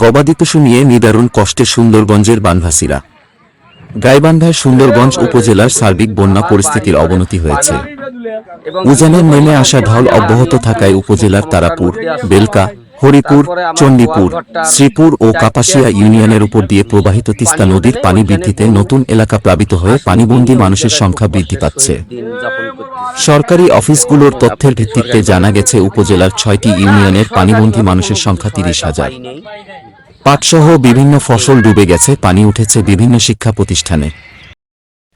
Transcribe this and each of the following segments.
গবাদি পশু নিয়ে নিদারুণ কষ্টে সুন্দরগঞ্জের বানভাসীরা। গাইবান্ধার সুন্দরগঞ্জ উপজেলার সার্বিক বন্যা পরিস্থিতির অবনতি হয়েছে। উজানের নেমে আসা ঢল অব্যাহত থাকায় উপজেলার তারাপুর, বেলকা, হরিপুর, চণ্ডীপুর, শ্রীপুর ও কাপাসিয়া ইউনিয়নের উপর দিয়ে প্রবাহিত তিস্তা নদীর পানি বৃদ্ধিতে নতুন এলাকা প্লাবিত হয়ে পানিবন্দী মানুষের সংখ্যা বৃদ্ধি পাচ্ছে। সরকারি অফিসগুলোর তথ্যের ভিত্তিতে জানা গেছে, উপজেলার ছয়টি ইউনিয়নের পানিবন্দী মানুষের সংখ্যা তিরিশ হাজার। পাটসহ বিভিন্ন ফসল ডুবে গেছে, পানি উঠেছে বিভিন্ন শিক্ষা প্রতিষ্ঠানে।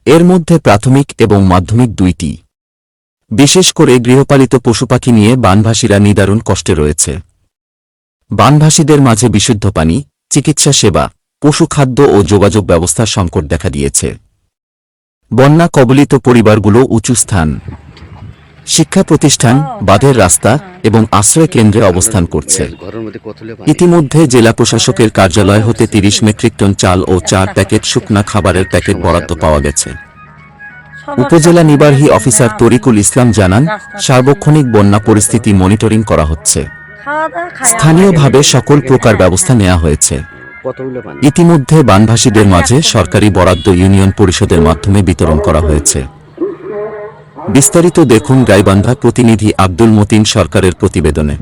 এর মধ্যে প্রাথমিক এবং মাধ্যমিক দুইটি। বিশেষ করে গৃহপালিত পশুপাখি নিয়ে বানভাসীরা নিদারুণ কষ্টে রয়েছে। বানভাসীদের মাঝে বিশুদ্ধ পানি, চিকিৎসা সেবা পশুখাদ্য ও যোগাযোগ ব্যবস্থার সংকট দেখা দিয়েছে। বন্যা কবলিত পরিবারগুলো উঁচু স্থান। শিক্ষা প্রতিষ্ঠান, বাঁধের রাস্তা এবং আশ্রয় কেন্দ্রে অবস্থান করছে। ইতিমধ্যে জেলা প্রশাসকের কার্যালয় হতে তিরিশ মেট্রিক টন চাল ও চার প্যাকেট শুকনা খাবারের প্যাকেট বরাদ্দ পাওয়া গেছে। উপজেলা নির্বাহী অফিসার তরিকুল ইসলাম জানান, সার্বক্ষণিক বন্যা পরিস্থিতি মনিটরিং করা হচ্ছে। স্থানীয়ভাবে সকল প্রকার ব্যবস্থা নেওয়া হয়েছে। ইতিমধ্যে বানভাসীদের মাঝে সরকারি বরাদ্দ ইউনিয়ন পরিষদের মাধ্যমে বিতরণ করা হয়েছে। বিস্তারিত দেখুন গাইবান্ধা প্রতিনিধি আব্দুল মতিন সরকারের প্রতিবেদনে।